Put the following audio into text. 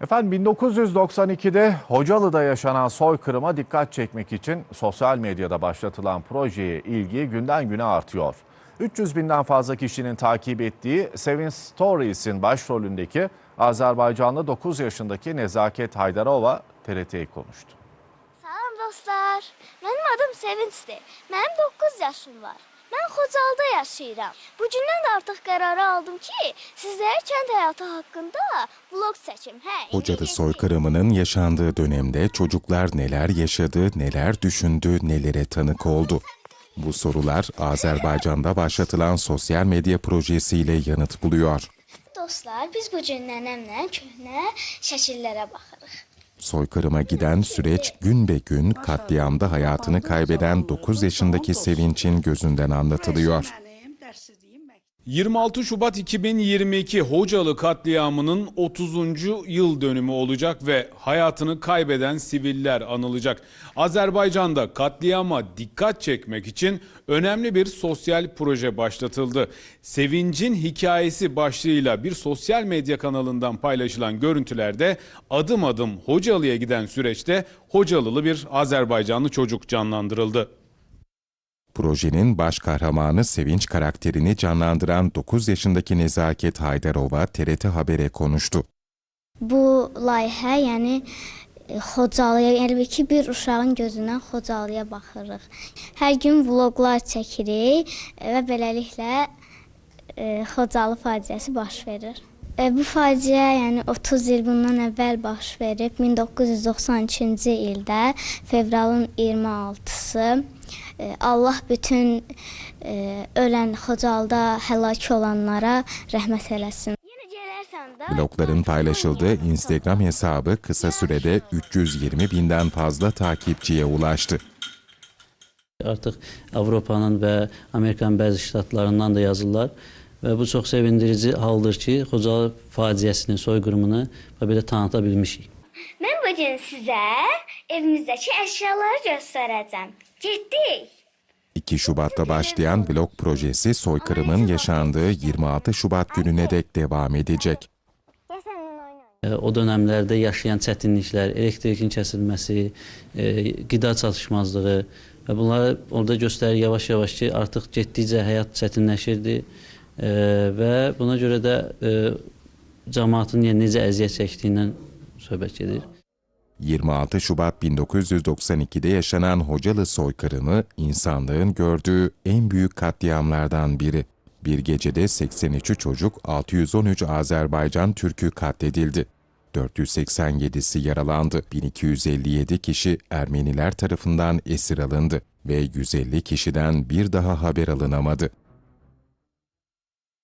Efendim 1992'de Hocalı'da yaşanan soykırıma dikkat çekmek için sosyal medyada başlatılan projeye ilgi günden güne artıyor. 300 binden fazla kişinin takip ettiği Sevinç Stories'in başrolündeki Azerbaycanlı 9 yaşındaki Nezaket Haydarova TRT'ye konuştu. Salam dostlar. Mənim adım Sevincdir. Mənim 9 yaşım var. Mən Xocalda yaşayıram. Bu gündən də artıq qərarı aldım ki, sizlərə kənd həyatı haqqında vlog çəkim. Hə. getdik. soykırımının yaşandığı dönemde çocuklar neler yaşadı, neler düşündü, nelere tanık oldu? Bu sorular Azerbaycan'da başlatılan sosyal medya projesiyle yanıt buluyor. Dostlar, biz bu gün nənəmlə köhnə şəkillərə baxırıq. Soykırıma giden süreç gün be gün katliamda hayatını kaybeden 9 yaşındaki Sevinç'in gözünden anlatılıyor. Öğretmenim, dersizliyim, məktəb. 26 Şubat 2022 Hocalı katliamının 30. yıl dönümü olacak ve hayatını kaybeden siviller anılacak. Azerbaycan'da katliama dikkat çekmek için önemli bir sosyal proje başlatıldı. Sevincin hikayesi başlığıyla bir sosyal medya kanalından paylaşılan görüntülerde adım adım Hocalı'ya giden süreçte Hocalılı bir Azerbaycanlı çocuk canlandırıldı. Projenin baş kahramanı Sevinç karakterini canlandıran 9 yaşındaki Nezaket Haydarova TRT Haber'e konuştu. Bu layihə, yəni e, Xocalıya, yəni ki, bir uşağın gözündən Xocalıya baxırıq. Hər gün vloqlar çəkirik e, və beləliklə e, Xocalı faciəsi baş verir. E, bu faciə, yəni 30 il bundan əvvəl baş verib. 1992-ci ildə fevralın 26-sı e, Allah bütün e, ölən Xocalıda həlak olanlara rəhmət eləsin. Blogların paylaşıldığı Instagram hesabı kısa sürede 320 binden fazla takipçiye ulaştı. Artıq Avropanın və Amerikanın bəzi ştatlarından da yazırlar və bu çox sevindirici haldır ki, Xocalı faciəsini, soyqırımını belə tanıta bilmişik. Mən bu gün sizə evimizdəki əşyaları göstərəcəm. Getdik. 2 Şubat'ta başlayan vlog projesi soykırımın yaşandığı 26 Şubat gününe dek devam edecek. E, O dönəmlərdə yaşayan çətinliklər, elektrikin kəsilməsi, e, qida çatışmazlığı və bunları orada göstərir yavaş-yavaş ki, artıq getdikcə həyat çətinləşirdi e, və buna görə də e, cəmaatın yəni necə əziyyət çəkdiyindən söhbət gedir. 26 Şubat 1992'de yaşanan Hocalı soykırımı insanlığın gördüğü en büyük katliamlardan biri. Bir gecede 83 çocuk, 613 Azerbaycan Türk'ü katledildi. 487'si yaralandı. 1257 kişi Ermeniler tarafından esir alındı ve 150 kişiden bir daha haber alınamadı.